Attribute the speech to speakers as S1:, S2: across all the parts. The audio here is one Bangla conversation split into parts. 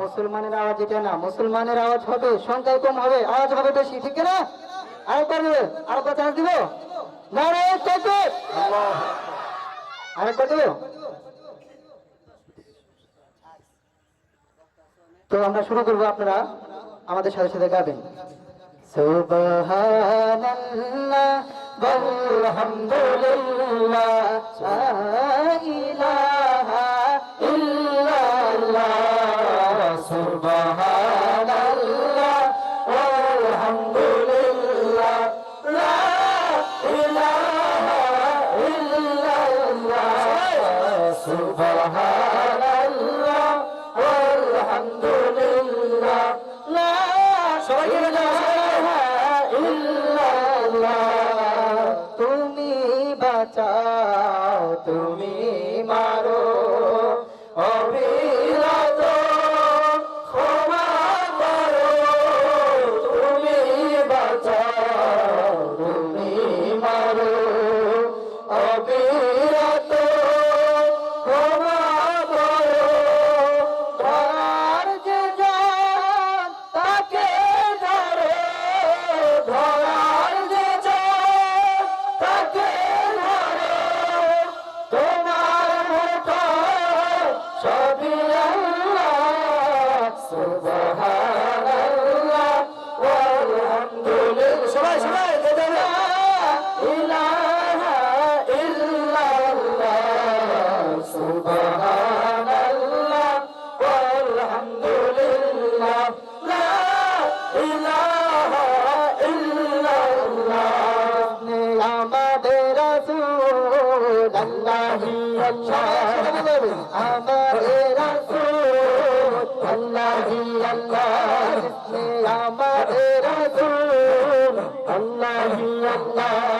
S1: মুসলমানের আওয়াজ এটা না, মুসলমানের আওয়াজ হবে সংখ্যায় কম হবে, আওয়াজ হবে বেশি, ঠিক না আরেকবার দেবে আরেকবার চান্স দিব? আরেকবার দেবো? তো আমরা শুরু করব আপনারা আমাদের সাথে সাথে গাবেন। সুবহানাল্লাহ walhamdulillah uh-huh. সুবহানাল্লাহ ওয়ালহামদুলিল্লাহ লা ইলাহা ইল্লাল্লাহ আমাদের রাসূল আল্লাহি আল্লাহ আমাদের রাসূল আল্লাহি আল্লাহ আল্লাহি।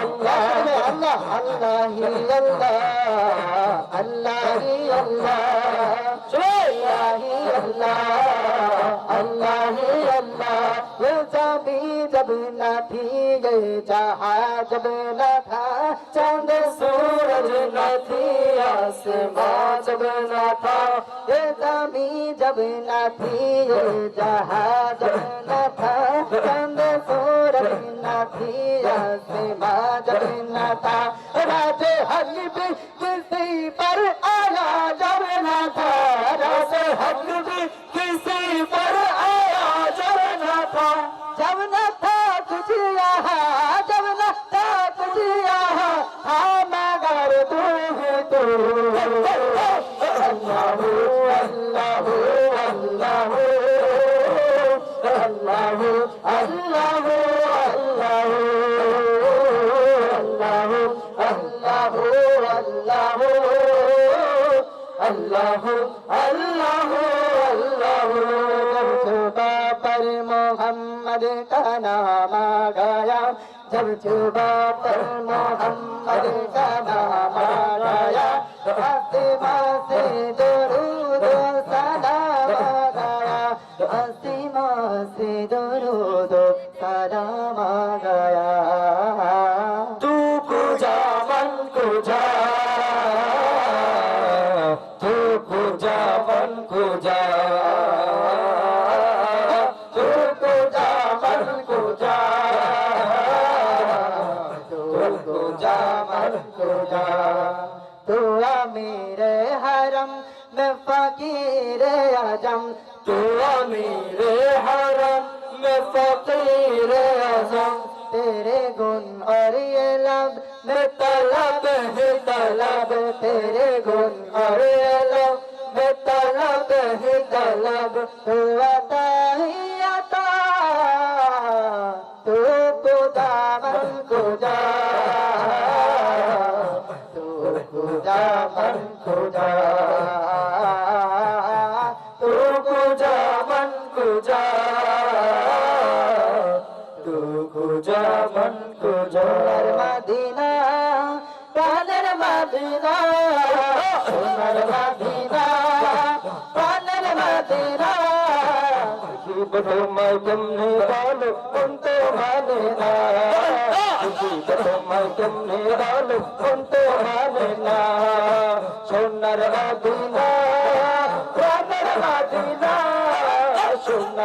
S1: আল্লাহি আল্লাহ আল্লাহ আল্লাহি আল্লাহ আল্লাহি আল্লাহ আল্লাহি আল্লাহ আল্লাহি আল্লাহ ये जबी जब न थी ये जहाँ जब न था चांद सूरज न थी आसमां जब न था ये जमी जब न थी ये जहाँ जब न था चांद जन्नती आसमा जन्नता किसी पर आया जन्नता राजे हबीब किसी पर आया जन्नता जन्नता আল্লাহ আল্লাহ আল্লাহ আল্লাহ پر محمد کا نام آ گیا جب چوبا پر محمد کا نام آ گیا فاطمہ سے درود سلام آ گیا पूजा मन पूजा तू अमीर हरम में फकीर आजम तू अमीर हरम में फकीर आजम तेरे गुण और ये लब में तलब है तलब तेरे गुण और ये लब में तलब है तलब तू তু খুঁজা মন খুঁজার মাদিনা, প্রাণের মাদিনা, সোনার মাদিনা, প্রাণের মাদিনা। তোমার তুমি বলো কোন তো মানে, মানে না। সোনার মাদিনা।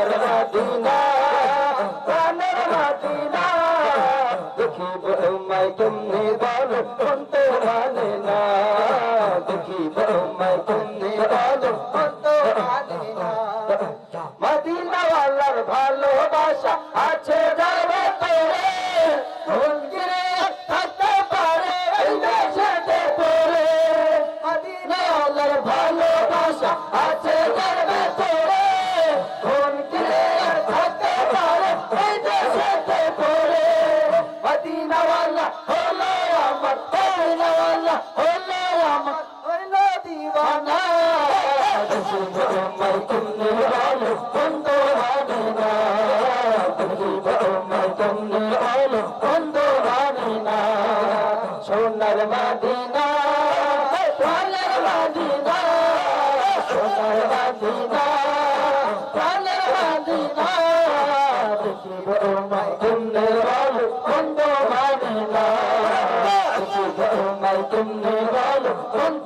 S1: মাদিনা মাদিনা প্রাণের মাদিনা সোনার মাদিনা প্রাণের মাদিনা দেখিব তোমায় কেমনে বলো বন্ধ মানে দেখিব তোমায় কেমনে বলো বন্ধ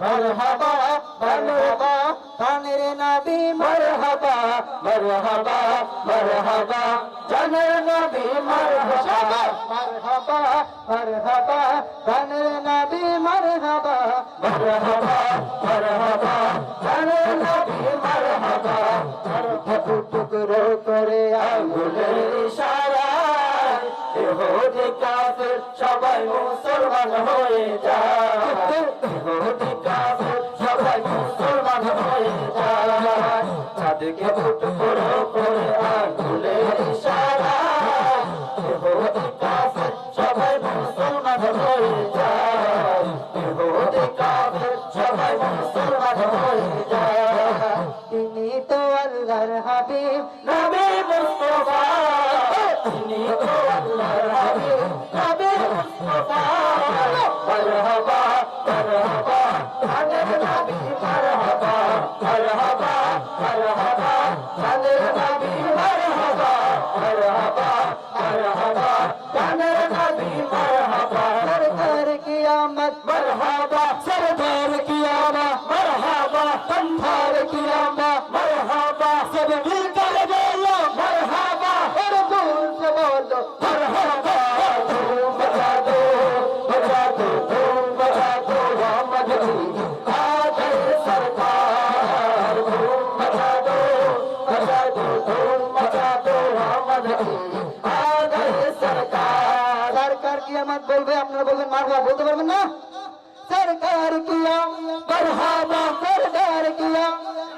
S1: মরহবা মরহবা। জানের নবী মরহবা মরহবা মরহবা। জানের নবী মরহবা মরহবা মরহবা। জানের নবী মরহবা মরহবা মরহবা। সবাই মুসলমান হয়ে যায় সবাই মুসলমান হয়ে যায় চাঁদকে টুকরো করে আঙ্গুলের ইশারায় সবাই মুসলমান হয়ে যায় সবাই মুসলমান হয়ে যায় তিনি তো আল্লাহর হাবিব নবী মুস্তাফা। তিনি তো মারহাবা সরদার কিয়ামত মারহাবা पंथार कियामा मरहबा सब मिलकर बोलो मरहबा और दूर से बोलो मरहबा धूम मचा दो मचा दो धूम मचा दो मोहम्मद की आ गए सरकार धूम मचा दो मचा दो धूम मचा दो मोहम्मद की आ गए सरकार सरकार कियामत বলবে আপনারা বলবেন মারবা বলতে পারবেন না सरकार किया मरहबा सरदार किया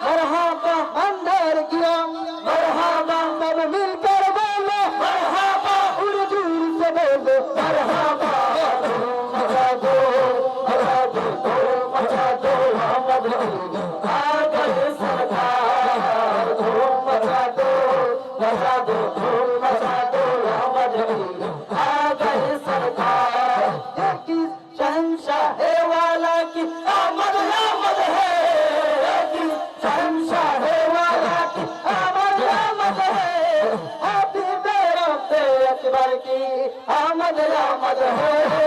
S1: मरहबा अंदर किया मरहबा सब मिलकर बोलो मरहबा उर्दू से बोलो मरहबा सरकार